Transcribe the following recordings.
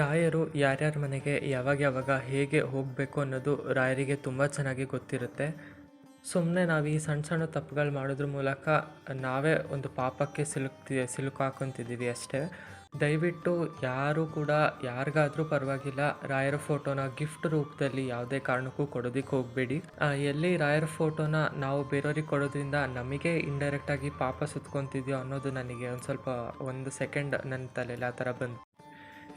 ರಾಯರು ಯಾರ್ಯಾರ ಮನೆಗೆ ಯಾವಾಗ ಯಾವಾಗ ಹೇಗೆ ಹೋಗಬೇಕು ಅನ್ನೋದು ರಾಯರಿಗೆ ತುಂಬ ಚೆನ್ನಾಗಿ ಗೊತ್ತಿರುತ್ತೆ. ಸುಮ್ಮನೆ ನಾವು ಈ ಸಣ್ಣ ಸಣ್ಣ ತಪ್ಪುಗಳು ಮಾಡೋದ್ರ ಮೂಲಕ ನಾವೇ ಒಂದು ಪಾಪಕ್ಕೆ ಸಿಲುಕ್ತಿ ಸಿಲುಕು ಹಾಕೊತಿದ್ದೀವಿ ಅಷ್ಟೇ. ದಯವಿಟ್ಟು ಯಾರು ಕೂಡ ಯಾರಿಗಾದರೂ ಪರವಾಗಿಲ್ಲ, ರಾಯರ ಫೋಟೋನ ಗಿಫ್ಟ್ ರೂಪದಲ್ಲಿ ಯಾವುದೇ ಕಾರಣಕ್ಕೂ ಕೊಡೋದಕ್ಕೆ ಹೋಗಬೇಡಿ. ಎಲ್ಲಿ ರಾಯರ ಫೋಟೋನ ನಾವು ಬೇರೆಯವ್ರಿಗೆ ಕೊಡೋದ್ರಿಂದ ನಮಗೆ ಇಂಡೈರೆಕ್ಟಾಗಿ ಪಾಪ ಸುತ್ಕೊತಿದ್ಯೋ ಅನ್ನೋದು ನನಗೆ ಒಂದು ಸ್ವಲ್ಪ, ಒಂದು ಸೆಕೆಂಡ್ ನನ್ನ ತಲೆಯಲ್ಲಿ ಆ ಥರ ಬಂದು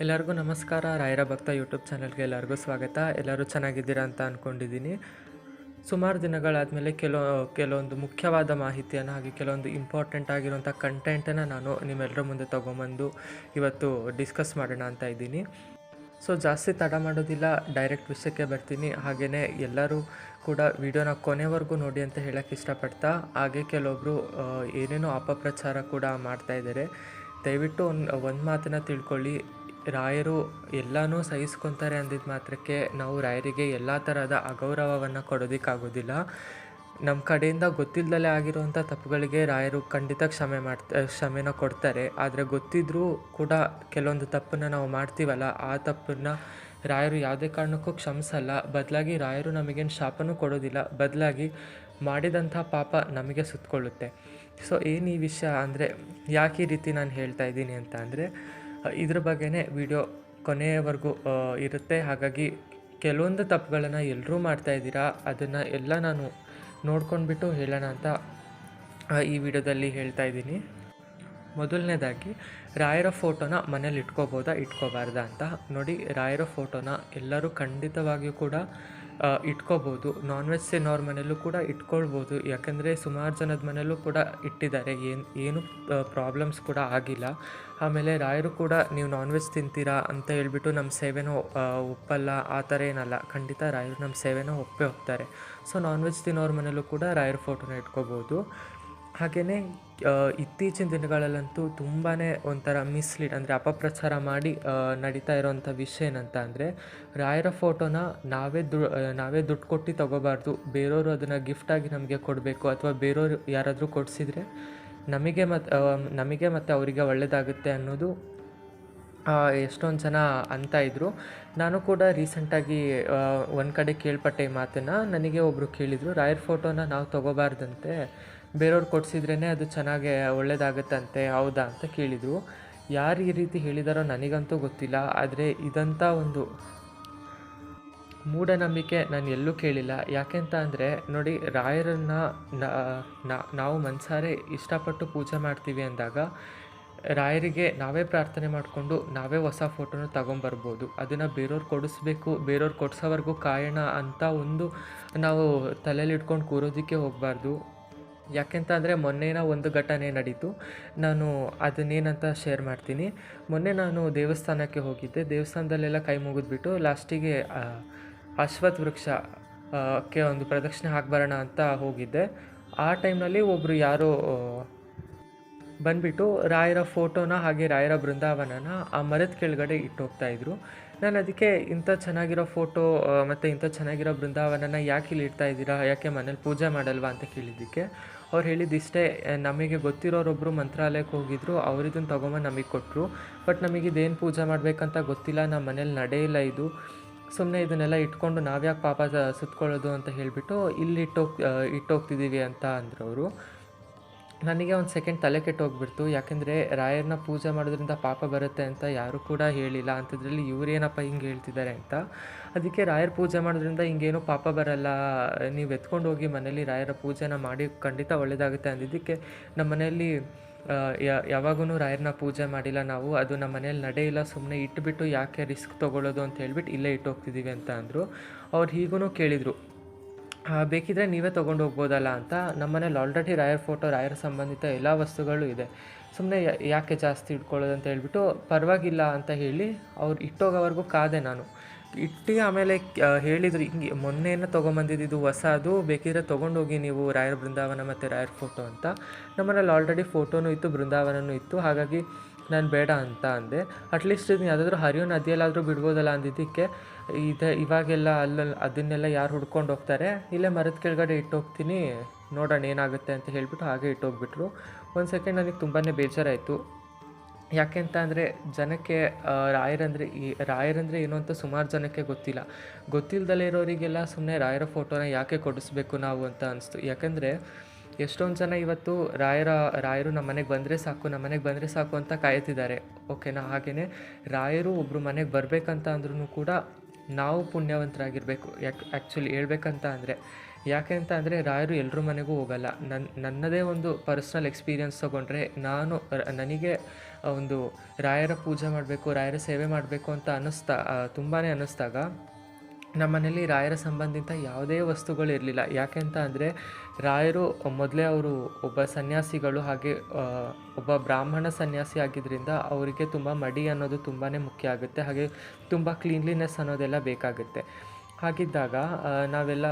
ಎಲ್ಲರಿಗೂ ನಮಸ್ಕಾರ. ರಾಯರ ಭಕ್ತ ಯೂಟ್ಯೂಬ್ ಚಾನಲ್ಗೆ ಎಲ್ಲರಿಗೂ ಸ್ವಾಗತ. ಎಲ್ಲರೂ ಚೆನ್ನಾಗಿದ್ದೀರಾ ಅಂತ ಅಂದ್ಕೊಂಡಿದ್ದೀನಿ ಸುಮಾರು ದಿನಗಳಾದಮೇಲೆ ಕೆಲವು ಕೆಲವೊಂದು ಮುಖ್ಯವಾದ ಮಾಹಿತಿಯನ್ನು ಹಾಗೆ ಕೆಲವೊಂದು ಇಂಪಾರ್ಟೆಂಟ್ ಆಗಿರುವಂಥ ಕಂಟೆಂಟನ್ನು ನಾನು ನಿಮ್ಮೆಲ್ಲರ ಮುಂದೆ ತೊಗೊಂಬಂದು ಇವತ್ತು ಡಿಸ್ಕಸ್ ಮಾಡೋಣ ಅಂತ ಇದ್ದೀನಿ. ಸೊ ಜಾಸ್ತಿ ತಡ ಮಾಡೋದಿಲ್ಲ. ಡೈರೆಕ್ಟ್ ವಿಷಯಕ್ಕೆ ಬರ್ತೀನಿ. ಹಾಗೆಯೇ ಎಲ್ಲರೂ ಕೂಡ ವಿಡಿಯೋನ ಕೊನೆವರೆಗೂ ನೋಡಿ ಅಂತ ಹೇಳೋಕ್ಕೆ ಇಷ್ಟಪಡ್ತಾ, ಹಾಗೆ ಕೆಲವೊಬ್ಬರು ಏನೇನೋ ಅಪಪ್ರಚಾರ ಕೂಡ ಮಾಡ್ತಾ ಇದ್ದಾರೆ. ದಯವಿಟ್ಟು ಒಂದು ಒಂದು ಮಾತನ್ನು ತಿಳ್ಕೊಳ್ಳಿ. ರಾಯರು ಎಲ್ಲನೂ ಸಹಿಸ್ಕೊತಾರೆ ಅಂದಿದ್ದ ಮಾತ್ರಕ್ಕೆ ನಾವು ರಾಯರಿಗೆ ಎಲ್ಲ ಥರದ ಅಗೌರವವನ್ನು ಕೊಡೋದಕ್ಕಾಗೋದಿಲ್ಲ. ನಮ್ಮ ಕಡೆಯಿಂದ ಗೊತ್ತಿಲ್ಲದಲೇ ಆಗಿರುವಂಥ ತಪ್ಪುಗಳಿಗೆ ರಾಯರು ಖಂಡಿತ ಕ್ಷಮೆ ಮಾಡ್ತಾ, ಕ್ಷಮೆನ ಕೊಡ್ತಾರೆ. ಆದರೆ ಗೊತ್ತಿದ್ದರೂ ಕೂಡ ಕೆಲವೊಂದು ತಪ್ಪನ್ನು ನಾವು ಮಾಡ್ತೀವಲ್ಲ, ಆ ತಪ್ಪನ್ನು ರಾಯರು ಯಾವುದೇ ಕಾರಣಕ್ಕೂ ಕ್ಷಮಿಸಲ್ಲ. ಬದಲಾಗಿ ರಾಯರು ನಮಗೇನು ಶಾಪನೂ ಕೊಡೋದಿಲ್ಲ. ಬದಲಾಗಿ ಮಾಡಿದಂಥ ಪಾಪ ನಮಗೆ ಸುತ್ತಕೊಳ್ಳುತ್ತೆ ಸೊ, ಏನು ಈ ವಿಷಯ ಅಂದರೆ ಯಾಕೆ ಈ ರೀತಿ ನಾನು ಹೇಳ್ತಾ ಇದ್ದೀನಿ ಅಂತ ಅಂದರೆ ಇದ್ರ ಬಗ್ಗೆನೇ ವಿಡಿಯೋ ಕೊನೆಯವರೆಗೂ ಇರುತ್ತೆ. ಹಾಗಾಗಿ ಕೆಲವೊಂದು ತಪ್ಪುಗಳನ್ನು ಎಲ್ಲರೂ ಮಾಡ್ತಾ ಇದ್ದೀರಾ, ಅದನ್ನು ಎಲ್ಲ ನಾನು ನೋಡ್ಕೊಂಡ್ಬಿಟ್ಟು ಹೇಳೋಣ ಅಂತ ಈ ವಿಡಿಯೋದಲ್ಲಿ ಹೇಳ್ತಾ ಇದ್ದೀನಿ. ಮೊದಲನೇದಾಗಿ, ರಾಯರ ಫೋಟೋನ ಮನೇಲಿ ಇಟ್ಕೋಬೋದಾ, ಇಟ್ಕೋಬಾರ್ದಾ ಅಂತ. ನೋಡಿ, ರಾಯರ ಫೋಟೋನ ಎಲ್ಲರೂ ಖಂಡಿತವಾಗಿಯೂ ಕೂಡ ಇಟ್ಕೋಬೋದು. ನಾನ್ ವೆಜ್ ತಿನ್ನೋರ ಮನೆಯಲ್ಲೂ ಕೂಡ ಇಟ್ಕೊಳ್ಬೋದು. ಯಾಕೆಂದರೆ ಸುಮಾರು ಜನದ ಮನೆಯಲ್ಲೂ ಕೂಡ ಇಟ್ಟಿದ್ದಾರೆ. ಏನು ಏನು ಪ್ರಾಬ್ಲಮ್ಸ್ ಕೂಡ ಆಗಿಲ್ಲ. ಆಮೇಲೆ ರಾಯರು ಕೂಡ ನೀವು ನಾನ್ ವೆಜ್ ತಿಂತೀರಾ ಅಂತ ಹೇಳ್ಬಿಟ್ಟು ನಮ್ಮ ಸೇವೆನೂ ಒಪ್ಪಲ್ಲ. ಆ ಥರ ಏನಲ್ಲ. ಖಂಡಿತ ರಾಯರು ನಮ್ಮ ಸೇವೆನೂ ಒಪ್ಪೇ ಹೋಗ್ತಾರೆ. ಸೊ ನಾನ್ ವೆಜ್ ತಿನ್ನೋರ ಮನೆಯಲ್ಲೂ ಕೂಡ ರಾಯರ ಫೋಟೋನ ಇಟ್ಕೋಬೋದು. ಹಾಗೆಯೇ ಇತ್ತೀಚಿನ ದಿನಗಳಲ್ಲಂತೂ ತುಂಬಾ ಒಂಥರ ಮಿಸ್ಲೀಡ್ ಅಂದರೆ ಅಪಪ್ರಚಾರ ಮಾಡಿ ನಡೀತಾ ಇರೋವಂಥ ವಿಷಯ ಏನಂತ ಅಂದರೆ, ರಾಯರ ಫೋಟೋನ ನಾವೇ ದು ನಾವೇ ದುಡ್ಡು ಕೊಟ್ಟು ತೊಗೋಬಾರ್ದು. ಬೇರೆಯವರು ಅದನ್ನು ಗಿಫ್ಟಾಗಿ ನಮಗೆ ಕೊಡಬೇಕು ಅಥವಾ ಬೇರೆಯವರು ಯಾರಾದರೂ ಕೊಡಿಸಿದರೆ ನಮಗೆ ಮತ್ತು ನಮಗೆ ಮತ್ತು ಅವರಿಗೆ ಒಳ್ಳೆಯದಾಗುತ್ತೆ ಅನ್ನೋದು ಎಷ್ಟೊಂದು ಜನ ಅಂತ ಇದ್ದರು ನಾನು ಕೂಡ ರೀಸೆಂಟಾಗಿ ಒಂದು ಕಡೆ ಕೇಳ್ಪಟ್ಟೆ ಈ ಮಾತನ್ನು. ನನಗೆ ಒಬ್ಬರು ಕೇಳಿದರು, ರಾಯರ್ ಫೋಟೋನ ನಾವು ತೊಗೋಬಾರ್ದಂತೆ. ಬೇರೆಯವ್ರು ಕೊಡಿಸಿದ್ರೇ ಅದು ಚೆನ್ನಾಗೆ ಒಳ್ಳೆಯದಾಗುತ್ತಂತೆ ಹೌದಾ ಅಂತ ಕೇಳಿದರು. ಯಾರು ಈ ರೀತಿ ಹೇಳಿದಾರೋ ನನಗಂತೂ ಗೊತ್ತಿಲ್ಲ, ಆದರೆ ಇದಂಥ ಒಂದು ಮೂಢನಂಬಿಕೆ ನಾನು ಎಲ್ಲೂ ಕೇಳಿಲ್ಲ. ಯಾಕೆಂತ ಅಂದರೆ, ನೋಡಿ, ರಾಯರನ್ನು ನಾವು ಮನಸಾರೆ ಇಷ್ಟಪಟ್ಟು ಪೂಜೆ ಮಾಡ್ತೀವಿ ಅಂದಾಗ, ರಾಯರಿಗೆ ನಾವೇ ಪ್ರಾರ್ಥನೆ ಮಾಡಿಕೊಂಡು ನಾವೇ ಹೊಸ ಫೋಟೋನ ತಗೊಂಬರ್ಬೋದು. ಅದನ್ನು ಬೇರೆಯವ್ರು ಕೊಡಿಸ್ಬೇಕು, ಬೇರೆಯವ್ರು ಕೊಡ್ಸೋವರೆಗೂ ಕಾಯೋಣ ಅಂತ ಒಂದು ನಾವು ತಲೆಯಲ್ಲಿ ಇಟ್ಕೊಂಡು ಕೂರೋದಕ್ಕೆ ಹೋಗಬಾರ್ದು. ಯಾಕೆಂತ ಅಂದರೆ ಮೊನ್ನೆನ ಒಂದು ಘಟನೆ ನಡೀತು. ನಾನು ಅದನ್ನೇನಂತ ಶೇರ್ ಮಾಡ್ತೀನಿ. ಮೊನ್ನೆ ನಾನು ದೇವಸ್ಥಾನಕ್ಕೆ ಹೋಗಿದ್ದೆ. ದೇವಸ್ಥಾನದಲ್ಲೆಲ್ಲ ಕೈ ಮುಗಿದ್ಬಿಟ್ಟು ಲಾಸ್ಟಿಗೆ ಅಶ್ವತ್ಥ ವೃಕ್ಷ ಕ್ಕೆ ಒಂದು ಪ್ರದಕ್ಷಿಣೆ ಹಾಕ್ಬರೋಣ ಅಂತ ಹೋಗಿದ್ದೆ. ಆ ಟೈಮ್ನಲ್ಲಿ ಒಬ್ಬರು ಯಾರೋ ಬಂದ್ಬಿಟ್ಟು ರಾಯರ ಫೋಟೋನ ಹಾಗೆ ರಾಯರ ಬೃಂದಾವನನ ಆ ಮರದ ಕೆಳಗಡೆ ಇಟ್ಟು ಹೋಗ್ತಾಯಿದ್ರು ನಾನು ಅದಕ್ಕೆ ಇಂಥ ಚೆನ್ನಾಗಿರೋ ಫೋಟೋ ಮತ್ತು ಇಂಥ ಚೆನ್ನಾಗಿರೋ ಬೃಂದಾವನನ ಯಾಕೆ ಇಲ್ಲಿ ಇಡ್ತಾ ಇದ್ದೀರಾ? ಯಾಕೆ ಮನೇಲಿ ಪೂಜೆ ಮಾಡಲ್ವಾ ಅಂತ ಕೇಳಿದ್ದಕ್ಕೆ. ಅವ್ರು ಹೇಳಿದ್ದು ಇಷ್ಟೇ ನಮಗೆ ಗೊತ್ತಿರೋರೊಬ್ಬರು ಮಂತ್ರಾಲಯಕ್ಕೆ ಹೋಗಿದ್ರು, ಅವ್ರು ತೊಗೊಂಬ ನಮಗೆ ಕೊಟ್ಟರು ಬಟ್ ನಮಗೆ ಇದೇನು ಪೂಜೆ ಮಾಡಬೇಕಂತ ಗೊತ್ತಿಲ್ಲ ನಮ್ಮ ಮನೇಲಿ ನಡೆಯಿಲ್ಲ ಇದು. ಸುಮ್ಮನೆ ಇದನ್ನೆಲ್ಲ ಇಟ್ಕೊಂಡು ನಾವ್ಯಾಕೆ ಪಾಪ ಸುತ್ಕೊಳ್ಳೋದು ಅಂತ ಹೇಳಿಬಿಟ್ಟು, ಇಲ್ಲಿ ಇಟ್ಟೋಗಿ ಇಟ್ಟೋಗ್ತಿದ್ದೀವಿ ಅಂತ ಅಂದರು ಅವರು. ನನಗೆ ಒಂದು ಸೆಕೆಂಡ್ ತಲೆ ಕೆಟ್ಟೋಗ್ಬಿಡ್ತು ಯಾಕೆಂದರೆ ರಾಯರನ್ನ ಪೂಜೆ ಮಾಡೋದ್ರಿಂದ ಪಾಪ ಬರುತ್ತೆ ಅಂತ ಯಾರೂ ಕೂಡ ಹೇಳಿಲ್ಲ. ಅಂಥದ್ರಲ್ಲಿ ಇವರೇನಪ್ಪ ಹಿಂಗೆ ಹೇಳ್ತಿದ್ದಾರೆ ಅಂತ. ಅದಕ್ಕೆ ರಾಯರ ಪೂಜೆ ಮಾಡೋದ್ರಿಂದ ಹಿಂಗೇನು ಪಾಪ ಬರಲ್ಲ. ನೀವು ಎತ್ಕೊಂಡು ಹೋಗಿ ಮನೇಲಿ ರಾಯರ ಪೂಜೆನ ಮಾಡಿ ಖಂಡಿತ ಒಳ್ಳೆಯದಾಗುತ್ತೆ ಅಂದಿದ್ದಕ್ಕೆ ನಮ್ಮ ಮನೆಯಲ್ಲಿ ಯಾವಾಗೂ ರಾಯರನ್ನ ಪೂಜೆ ಮಾಡಿಲ್ಲ ನಾವು. ಅದು ನಮ್ಮ ಮನೇಲಿ ನಡೆಯಿಲ್ಲ ಸುಮ್ಮನೆ ಇಟ್ಬಿಟ್ಟು ಯಾಕೆ ರಿಸ್ಕ್ ತೊಗೊಳ್ಳೋದು ಅಂತ ಹೇಳ್ಬಿಟ್ಟು ಇಲ್ಲೇ ಇಟ್ಟು ಹೋಗ್ತಿದ್ದೀವಿ ಅಂತ ಅಂದರು. ಅವ್ರು ಹೀಗೂ ಕೇಳಿದರು. ಆ, ಬೇಕಿದ್ರೆ ನೀವೇ ತೊಗೊಂಡು ಹೋಗ್ಬೋದಲ್ಲ ಅಂತ ನಮ್ಮನೇಲಿ ಆಲ್ರೆಡಿ ರಾಯರ್ ಫೋಟೋ ರಾಯರ್ ಸಂಬಂಧಿತ ಎಲ್ಲ ವಸ್ತುಗಳು ಇದೆ. ಸುಮ್ಮನೆ ಯಾಕೆ ಜಾಸ್ತಿ ಇಟ್ಕೊಳ್ಳೋದು ಅಂತ ಹೇಳ್ಬಿಟ್ಟು ಪರವಾಗಿಲ್ಲ ಅಂತ ಹೇಳಿ ಅವ್ರು ಇಟ್ಟೋಗೋವರೆಗೂ ಕಾದೆ ನಾನು. ಇಟ್ಟು ಆಮೇಲೆ ಹೇಳಿದರು ಹಿಂಗೆ ಮೊನ್ನೆಯನ್ನು ತೊಗೊಂಬಂದಿದ್ದು ಹೊಸ ಅದು ಬೇಕಿದ್ರೆ ತೊಗೊಂಡೋಗಿ ನೀವು ರಾಯರ್ ಬೃಂದಾವನ ಮತ್ತು ರಾಯರ್ ಫೋಟೋ ಅಂತ. ನಮ್ಮನೇಲಿ ಆಲ್ರೆಡಿ ಫೋಟೋನೂ ಇತ್ತು ಬೃಂದಾವನನೂ ಇತ್ತು ಹಾಗಾಗಿ ನಾನು ಬೇಡ ಅಂತ ಅಂದೆ. ಅಟ್ಲೀಸ್ಟ್ ಇದನ್ನ ಯಾವುದಾದ್ರೂ ಹರಿಯೋ ನದಿಯಲ್ಲಾದರೂ ಬಿಡ್ಬೋದಲ್ಲ ಅಂದಿದ್ದಕ್ಕೆ ಇದೆ. ಇವಾಗೆಲ್ಲ ಅಲ್ಲಲ್ಲಿ ಅದನ್ನೆಲ್ಲ ಯಾರು ಹುಡ್ಕೊಂಡು ಹೋಗ್ತಾರೆ? ಇಲ್ಲೇ ಮರದ ಕೆಳಗಡೆ ಇಟ್ಟೋಗ್ತೀನಿ. ನೋಡೋಣ ಏನಾಗುತ್ತೆ ಅಂತ ಹೇಳಿಬಿಟ್ಟು ಹಾಗೆ ಇಟ್ಟೋಗ್ಬಿಟ್ರು. ಒಂದು ಸೆಕೆಂಡ್ ನನಗೆ ತುಂಬಾ ಬೇಜಾರಾಯಿತು. ಯಾಕೆ ಅಂತ ಅಂದರೆ ಜನಕ್ಕೆ ರಾಯರಂದರೆ ಈ, ರಾಯರಂದರೆ ಏನು ಅಂತ ಸುಮಾರು ಜನಕ್ಕೆ ಗೊತ್ತಿಲ್ಲ. ಗೊತ್ತಿಲ್ಲದಲ್ಲೇ ಇರೋರಿಗೆಲ್ಲ ಸುಮ್ಮನೆ ರಾಯರ ಫೋಟೋನ ಯಾಕೆ ಕೊಡಿಸ್ಬೇಕು ನಾವು ಅಂತ ಅನಿಸ್ತು. ಯಾಕಂದರೆ ಎಷ್ಟೊಂದು ಜನ ಇವತ್ತು ರಾಯರ, ರಾಯರು ನಮ್ಮ ಮನೆಗೆ ಬಂದರೆ ಸಾಕು, ನಮ್ಮ ಮನೆಗೆ ಬಂದರೆ ಸಾಕು ಅಂತ ಕಾಯ್ತಿದ್ದಾರೆ. ಓಕೆನಾ? ಹಾಗೆಯೇ ರಾಯರು ಒಬ್ಬರು ಮನೆಗೆ ಬರಬೇಕಂತ ಅಂದ್ರೂ ಕೂಡ ನಾವು ಪುಣ್ಯವಂತರಾಗಿರಬೇಕು. ಯಾಕೆ ಆ್ಯಕ್ಚುಲಿ ಹೇಳ್ಬೇಕಂತ ಅಂದರೆ, ಯಾಕೆ ಅಂತ ಅಂದರೆ ರಾಯರು ಎಲ್ಲರೂ ಮನೆಗೂ ಹೋಗಲ್ಲ. ನನ್ನ ನನ್ನದೇ ಒಂದು ಪರ್ಸ್ನಲ್ ಎಕ್ಸ್ಪೀರಿಯನ್ಸ್ ತೊಗೊಂಡ್ರೆ ನಾನು ನನಗೆ ಒಂದು ರಾಯರ ಪೂಜೆ ಮಾಡಬೇಕು, ರಾಯರ ಸೇವೆ ಮಾಡಬೇಕು ಅಂತ ಅನ್ನಿಸ್ತಾ ತುಂಬಾ ಅನ್ನಿಸ್ದಾಗ ನಮ್ಮ ಮನೇಲಿ ರಾಯರ ಸಂಬಂಧಿತ ಯಾವುದೇ ವಸ್ತುಗಳು ಇರಲಿಲ್ಲ. ಯಾಕೆ ಅಂತ ಅಂದರೆ, ರಾಯರು ಮೊದಲೇ ಅವರು ಒಬ್ಬ ಸನ್ಯಾಸಿಗಳು ಹಾಗೆ ಒಬ್ಬ ಬ್ರಾಹ್ಮಣ ಸನ್ಯಾಸಿ ಆಗಿದ್ದರಿಂದ ಅವರಿಗೆ ತುಂಬ ಮಡಿ ಅನ್ನೋದು ತುಂಬಾ ಮುಖ್ಯ ಆಗುತ್ತೆ. ಹಾಗೆ ತುಂಬ ಕ್ಲೀನ್ಲಿನೆಸ್ ಅನ್ನೋದೆಲ್ಲ ಬೇಕಾಗುತ್ತೆ. ಹಾಗಿದ್ದಾಗ ನಾವೆಲ್ಲ